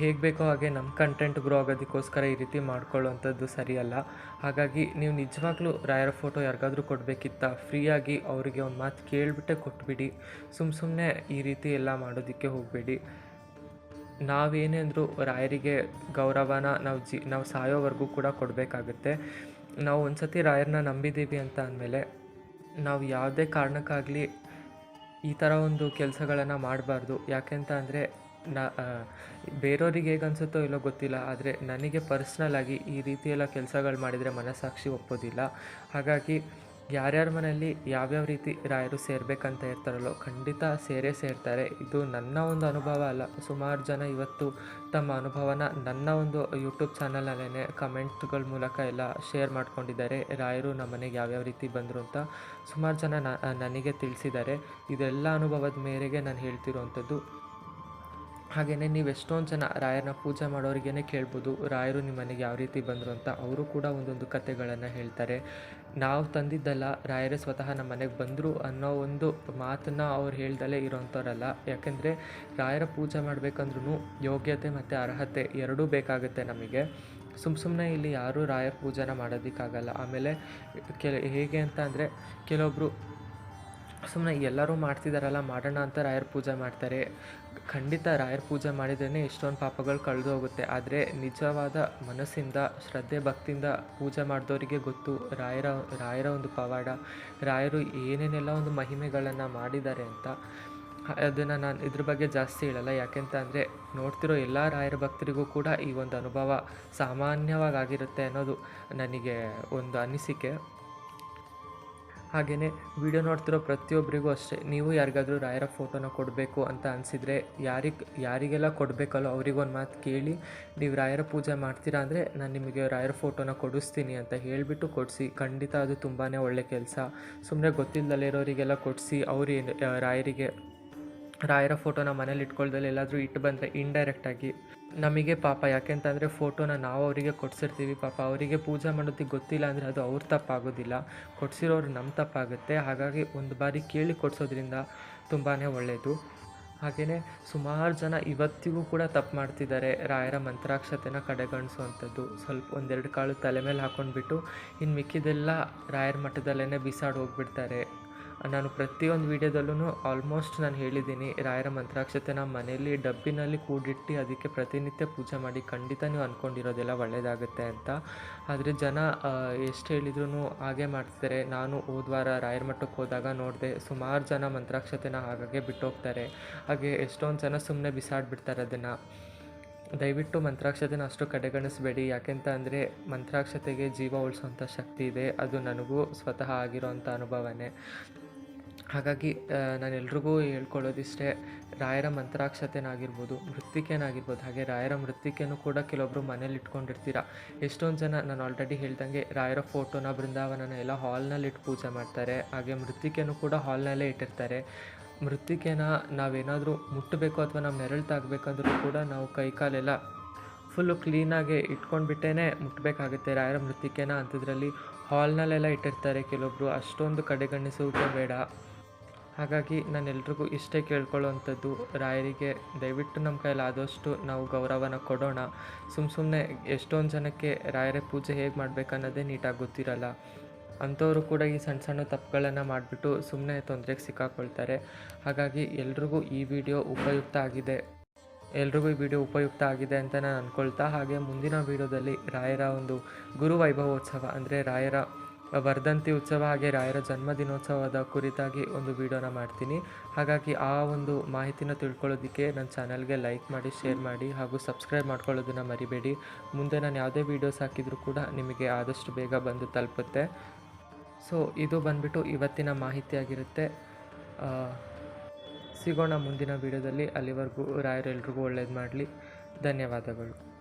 ಹೇಗೆ ಬೇಕೋ ಹಾಗೆ ನಮ್ಮ ಕಂಟೆಂಟ್ ಗ್ರೋ ಆಗೋದಕ್ಕೋಸ್ಕರ ಈ ರೀತಿ ಮಾಡ್ಕೊಳ್ಳುವಂಥದ್ದು ಸರಿಯಲ್ಲ. ಹಾಗಾಗಿ ನೀವು ನಿಜವಾಗ್ಲೂ ರಾಯರ ಫೋಟೋ ಯಾರಿಗಾದರೂ ಕೊಡಬೇಕಿತ್ತ? ಫ್ರೀಯಾಗಿ ಅವರಿಗೆ ಒಂದು ಮಾತು ಕೇಳಿಬಿಟ್ಟೆ ಕೊಟ್ಬಿಡಿ. ಸುಮ್ಮ ಸುಮ್ಮನೆ ಈ ರೀತಿ ಎಲ್ಲ ಮಾಡೋದಕ್ಕೆ ಹೋಗಬೇಡಿ. ನಾವೇನೇ ಅಂದರೂ ರಾಯರಿಗೆ ಗೌರವನ ನಾವು ಜಿ, ನಾವು ಸಾಯೋವರೆಗೂ ಕೂಡ ಕೊಡಬೇಕಾಗುತ್ತೆ. ನಾವು ಒಂದು ಸತಿ ರಾಯರನ್ನ ನಂಬಿದ್ದೀವಿ ಅಂತ ಅಂದಮೇಲೆ ನಾವು ಯಾವುದೇ ಕಾರಣಕ್ಕಾಗಲಿ ಈ ಥರ ಒಂದು ಕೆಲಸಗಳನ್ನು ಮಾಡಬಾರ್ದು. ಯಾಕೆಂತ ಅಂದರೆ ನ ಬೇರೆಯವ್ರಿಗೆ ಹೇಗೆ ಅನಿಸುತ್ತೋ ಇಲ್ಲೋ ಗೊತ್ತಿಲ್ಲ, ಆದರೆ ನನಗೆ ಪರ್ಸ್ನಲ್ ಆಗಿ ಈ ರೀತಿಯೆಲ್ಲ ಕೆಲಸಗಳು ಮಾಡಿದರೆ ಮನಸ್ಸಾಕ್ಷಿ ಒಪ್ಪೋದಿಲ್ಲ. ಹಾಗಾಗಿ ಯಾರ್ಯಾರ ಮನೆಯಲ್ಲಿ ಯಾವ್ಯಾವ ರೀತಿ ರಾಯರು ಸೇರಬೇಕಂತ ಇರ್ತಾರಲ್ಲೋ ಖಂಡಿತ ಸೇರೇ ಸೇರ್ತಾರೆ. ಇದು ನನ್ನ ಒಂದು ಅನುಭವ ಅಲ್ಲ. ಸುಮಾರು ಜನ ಇವತ್ತು ತಮ್ಮ ಅನುಭವನ ನನ್ನ ಒಂದು ಯೂಟ್ಯೂಬ್ ಚಾನಲಲ್ಲೇ ಕಮೆಂಟ್ಗಳ ಮೂಲಕ ಎಲ್ಲ ಶೇರ್ ಮಾಡ್ಕೊಂಡಿದ್ದಾರೆ. ರಾಯರು ನಮ್ಮ ಮನೆಗೆ ಯಾವ್ಯಾವ ರೀತಿ ಬಂದರು ಅಂತ ಸುಮಾರು ಜನ ನನಗೆ ತಿಳಿಸಿದ್ದಾರೆ. ಇದೆಲ್ಲ ಅನುಭವದ ಮೇರೆಗೆ ನಾನು ಹೇಳ್ತಿರುವಂಥದ್ದು ಹಾಗೆಯೇ ನೀವು ಎಷ್ಟೊಂದು ಜನ ರಾಯರನ್ನ ಪೂಜೆ ಮಾಡೋರಿಗೇ ಕೇಳ್ಬೋದು, ರಾಯರು ನಿಮ್ಮ ಮನೆಗೆ ಯಾವ ರೀತಿ ಬಂದರು ಅಂತ ಅವರು ಕೂಡ ಒಂದೊಂದು ಕಥೆಗಳನ್ನು ಹೇಳ್ತಾರೆ. ನಾವು ತಂದಿದ್ದಲ್ಲ ರಾಯರೇ ಸ್ವತಃ ನಮ್ಮ ಮನೆಗೆ ಬಂದರು ಅನ್ನೋ ಒಂದು ಮಾತನ್ನು ಅವ್ರು ಹೇಳ್ದಲೇ ಇರೋಂಥವ್ರಲ್ಲ. ಯಾಕೆಂದರೆ ರಾಯರ ಪೂಜೆ ಮಾಡಬೇಕಂದ್ರೂ ಯೋಗ್ಯತೆ ಮತ್ತು ಅರ್ಹತೆ ಎರಡೂ ಬೇಕಾಗುತ್ತೆ ನಮಗೆ. ಸುಮ್ಮ ಸುಮ್ಮನೆ ಇಲ್ಲಿ ಯಾರೂ ರಾಯರ ಪೂಜೆನ ಮಾಡೋದಕ್ಕಾಗಲ್ಲ. ಆಮೇಲೆ ಕೆಲ ಹೇಗೆ ಅಂತ ಅಂದರೆ ಕೆಲವೊಬ್ಬರು ಸುಮ್ಮನೆ ಎಲ್ಲರೂ ಮಾಡ್ತಿದ್ದಾರಲ್ಲ ಮಾಡೋಣ ಅಂತ ರಾಯರ ಪೂಜೆ ಮಾಡ್ತಾರೆ. ಖಂಡಿತ ರಾಯರ ಪೂಜೆ ಮಾಡಿದ್ರೇ ಎಷ್ಟೊಂದು ಪಾಪಗಳು ಕಳೆದು ಹೋಗುತ್ತೆ. ಆದರೆ ನಿಜವಾದ ಮನಸ್ಸಿಂದ, ಶ್ರದ್ಧೆ, ಭಕ್ತಿಯಿಂದ ಪೂಜೆ ಮಾಡಿದವರಿಗೆ ಗೊತ್ತು, ರಾಯರ ರಾಯರ ಒಂದು ಪವಾಡ, ರಾಯರು ಏನೇನೆಲ್ಲ ಒಂದು ಮಹಿಮೆಗಳನ್ನು ಮಾಡಿದ್ದಾರೆ ಅಂತ. ಅದನ್ನು ನಾನು ಇದ್ರ ಬಗ್ಗೆ ಜಾಸ್ತಿ ಹೇಳಲ್ಲ. ಯಾಕೆಂತ ಅಂದರೆ ನೋಡ್ತಿರೋ ಎಲ್ಲ ರಾಯರ ಭಕ್ತರಿಗೂ ಕೂಡ ಈ ಒಂದು ಅನುಭವ ಸಾಮಾನ್ಯವಾಗಿ ಆಗಿರುತ್ತೆ ಅನ್ನೋದು ನನಗೆ ಒಂದು ಅನಿಸಿಕೆ. ಹಾಗೆಯೇ ವಿಡಿಯೋ ನೋಡ್ತಿರೋ ಪ್ರತಿಯೊಬ್ಬರಿಗೂ ಅಷ್ಟೇ, ನೀವು ಯಾರಿಗಾದರೂ ರಾಯರ ಫೋಟೋನ ಕೊಡಬೇಕು ಅಂತ ಅನಿಸಿದರೆ ಯಾರಿಗೆ, ಯಾರಿಗೆಲ್ಲ ಕೊಡಬೇಕಲ್ಲೋ ಅವ್ರಿಗೊಂದು ಮಾತು ಕೇಳಿ, ನೀವು ರಾಯರ ಪೂಜೆ ಮಾಡ್ತೀರಾ ಅಂದರೆ ನಾನು ನಿಮಗೆ ರಾಯರ ಫೋಟೋನ ಕೊಡಿಸ್ತೀನಿ ಅಂತ ಹೇಳಿಬಿಟ್ಟು ಕೊಡಿಸಿ. ಖಂಡಿತ ಅದು ತುಂಬಾ ಒಳ್ಳೆ ಕೆಲಸ. ಸುಮ್ಮನೆ ಗೊತ್ತಿಲ್ಲದಲ್ಲೇ ಇರೋರಿಗೆಲ್ಲ ಕೊಡಿಸಿ ಅವ್ರೇನು ರಾಯರಿಗೆ, ರಾಯರ ಫೋಟೋನ ಮನೇಲಿ ಇಟ್ಕೊಳ್ದಲ್ಲಿ ಎಲ್ಲಾದರೂ ಇಟ್ಟು ಬಂದರೆ ಇಂಡೈರೆಕ್ಟಾಗಿ ನಮಗೆ ಪಾಪ, ಯಾಕೆಂತಂದರೆ ಫೋಟೋನ ನಾವು ಅವರಿಗೆ ಕೊಡ್ಸಿರ್ತೀವಿ. ಪಾಪ, ಅವರಿಗೆ ಪೂಜೆ ಮಾಡೋದಕ್ಕೆ ಗೊತ್ತಿಲ್ಲ ಅಂದರೆ ಅದು ಅವ್ರ ತಪ್ಪಾಗೋದಿಲ್ಲ. ಕೊಡಿಸಿರೋರು ನಮ್ಮ ತಪ್ಪಾಗುತ್ತೆ. ಹಾಗಾಗಿ ಒಂದು ಬಾರಿ ಕೇಳಿ ಕೊಡಿಸೋದ್ರಿಂದ ತುಂಬಾ ಒಳ್ಳೆಯದು ಹಾಗೆಯೇ ಸುಮಾರು ಜನ ಇವತ್ತಿಗೂ ಕೂಡ ತಪ್ಪು ಮಾಡ್ತಿದ್ದಾರೆ. ರಾಯರ ಮಂತ್ರಾಕ್ಷತೆನ ಕಡೆಗಣಿಸುವಂಥದ್ದು. ಸ್ವಲ್ಪ ಒಂದೆರಡು ಕಾಳು ತಲೆ ಮೇಲೆ ಹಾಕ್ಕೊಂಡ್ಬಿಟ್ಟು ಇನ್ನು ಮಿಕ್ಕಿದೆಲ್ಲ ರಾಯರ ಮಠದಲ್ಲೇ ಬಿಸಾಡಿ ಹೋಗ್ಬಿಡ್ತಾರೆ. ನಾನು ಪ್ರತಿಯೊಂದು ವೀಡಿಯೋದಲ್ಲೂ ಆಲ್ಮೋಸ್ಟ್ ನಾನು ಹೇಳಿದ್ದೀನಿ, ರಾಯರ ಮಂತ್ರಾಕ್ಷತೆನ ಮನೆಯಲ್ಲಿ ಡಬ್ಬಿನಲ್ಲಿ ಕೂಡಿಟ್ಟು ಅದಕ್ಕೆ ಪ್ರತಿನಿತ್ಯ ಪೂಜೆ ಮಾಡಿ ಖಂಡಿತ ನೀವು ಅಂದ್ಕೊಂಡಿರೋದೆಲ್ಲ ಒಳ್ಳೆಯದಾಗುತ್ತೆ ಅಂತ. ಆದರೆ ಜನ ಎಷ್ಟು ಹೇಳಿದ್ರು ಹಾಗೆ ಮಾಡ್ತಾರೆ ನಾನು ಹೋದ್ವಾರ ರಾಯರ ಮಠಕ್ಕೆ ಹೋದಾಗ ನೋಡಿದೆ ಸುಮಾರು ಜನ ಮಂತ್ರಾಕ್ಷತೆನ ಹಾಗಾಗೆ ಬಿಟ್ಟೋಗ್ತಾರೆ. ಹಾಗೆ ಎಷ್ಟೊಂದು ಜನ ಸುಮ್ಮನೆ ಬಿಸಾಡಿಬಿಡ್ತಾರೆ ಅದನ್ನು. ದಯವಿಟ್ಟು ಮಂತ್ರಾಕ್ಷತೆನ ಅಷ್ಟು ಕಡೆಗಣಿಸಬೇಡಿ. ಯಾಕೆಂತ ಅಂದರೆ ಮಂತ್ರಾಕ್ಷತೆಗೆ ಜೀವ ಉಳಿಸುವಂಥ ಶಕ್ತಿ ಇದೆ. ಅದು ನನಗೂ ಸ್ವತಃ ಆಗಿರೋವಂಥ ಅನುಭವನೇ. ಹಾಗಾಗಿ ನಾನು ಎಲ್ರಿಗೂ ಹೇಳ್ಕೊಳ್ಳೋದಿಷ್ಟೇ, ರಾಯರ ಮಂತ್ರಾಕ್ಷತೆನಾಗಿರ್ಬೋದು, ಮೃತ್ತಿಕೆನಾಗಿರ್ಬೋದು, ಹಾಗೆ ರಾಯರ ಮೃತ್ತಿಕೆನೂ ಕೂಡ ಕೆಲವೊಬ್ಬರು ಮನೇಲಿ ಇಟ್ಕೊಂಡಿರ್ತೀರ? ಎಷ್ಟೊಂದು ಜನ ನಾನು ಆಲ್ರೆಡಿ ಹೇಳ್ದಂಗೆ ರಾಯರ ಫೋಟೋನ, ಬೃಂದಾವನನ ಎಲ್ಲ ಹಾಲ್ನಲ್ಲಿ ಇಟ್ಟು ಪೂಜೆ ಮಾಡ್ತಾರೆ, ಹಾಗೆ ಮೃತ್ತಿಕೆನೂ ಕೂಡ ಹಾಲ್ನಲ್ಲೇ ಇಟ್ಟಿರ್ತಾರೆ. ಮೃತ್ತಿಕೆನ ನಾವೇನಾದರೂ ಮುಟ್ಟಬೇಕು ಅಥವಾ ನಾವು ನೆರಳು ತಾಗಬೇಕಂದ್ರೂ ಕೂಡ ನಾವು ಕೈ ಕಾಲೆಲ್ಲ ಫುಲ್ಲು ಕ್ಲೀನಾಗಿ ಇಟ್ಕೊಂಡ್ಬಿಟ್ಟೇ ಮುಟ್ಟಬೇಕಾಗುತ್ತೆ ರಾಯರ ಮೃತ್ತಿಕೆನ. ಅಂಥದ್ರಲ್ಲಿ ಹಾಲ್ನಲ್ಲೆಲ್ಲ ಇಟ್ಟಿರ್ತಾರೆ ಕೆಲವೊಬ್ಬರು ಅಷ್ಟೊಂದು ಕಡೆಗಣಿಸುವುದೇ ಬೇಡ. ಹಾಗಾಗಿ ನಾನು ಎಲ್ರಿಗೂ ಇಷ್ಟೇ ಕೇಳ್ಕೊಳ್ಳೋವಂಥದ್ದು, ರಾಯರಿಗೆ ದಯವಿಟ್ಟು ನಮ್ಮ ಕೈಯಲ್ಲಿ ಆದಷ್ಟು ನಾವು ಗೌರವನ ಕೊಡೋಣ. ಸುಮ್ಮ ಸುಮ್ಮನೆ ಎಷ್ಟೊಂದು ಜನಕ್ಕೆ ರಾಯರ ಪೂಜೆ ಹೇಗೆ ಮಾಡಬೇಕನ್ನೋದೇ ನೀಟಾಗಿ ಗೊತ್ತಿರಲ್ಲ. ಅಂಥವರು ಕೂಡ ಈ ಸಣ್ಣ ಸಣ್ಣ ತಪ್ಪುಗಳನ್ನು ಮಾಡಿಬಿಟ್ಟು ಸುಮ್ಮನೆ ತೊಂದರೆಗೆ ಸಿಕ್ಕಾಕೊಳ್ತಾರೆ. ಹಾಗಾಗಿ ಎಲ್ರಿಗೂ ಈ ವಿಡಿಯೋ ಉಪಯುಕ್ತ ಆಗಿದೆ. ಎಲ್ರಿಗೂ ಈ ವಿಡಿಯೋ ಉಪಯುಕ್ತ ಆಗಿದೆ ಅಂತ ನಾನು ಅಂದ್ಕೊಳ್ತಾ ಹಾಗೆ ಮುಂದಿನ ವಿಡಿಯೋದಲ್ಲಿ ರಾಯರ ಒಂದು ಗುರು ವೈಭವೋತ್ಸವ ಅಂದರೆ ರಾಯರ ವರ್ಧಂತಿ ಉತ್ಸವ ಹಾಗೆ ರಾಯರ ಜನ್ಮದಿನೋತ್ಸವದ ಕುರಿತಾಗಿ ಒಂದು ವಿಡಿಯೋನ ಮಾಡ್ತೀನಿ. ಹಾಗಾಗಿ ಆ ಒಂದು ಮಾಹಿತಿನ ತಿಳ್ಕೊಳ್ಳೋದಕ್ಕೆ ನನ್ನ ಚಾನಲ್ಗೆ ಲೈಕ್ ಮಾಡಿ, ಶೇರ್ ಮಾಡಿ ಹಾಗೂ ಸಬ್ಸ್ಕ್ರೈಬ್ ಮಾಡ್ಕೊಳ್ಳೋದನ್ನು ಮರಿಬೇಡಿ. ಮುಂದೆ ನಾನು ಯಾವುದೇ ವೀಡಿಯೋಸ್ ಹಾಕಿದರೂ ಕೂಡ ನಿಮಗೆ ಆದಷ್ಟು ಬೇಗ ಬಂದು ತಲುಪುತ್ತೆ. ಸೊ, ಇದು ಬಂದ್ಬಿಟ್ಟು ಇವತ್ತಿನ ಮಾಹಿತಿಯಾಗಿರುತ್ತೆ. ಸಿಗೋಣ ಮುಂದಿನ ವಿಡಿಯೋದಲ್ಲಿ. ಅಲ್ಲಿವರೆಗೂ ರಾಯರೆಲ್ರಿಗೂ ಒಳ್ಳೇದು ಮಾಡಲಿ. ಧನ್ಯವಾದಗಳು.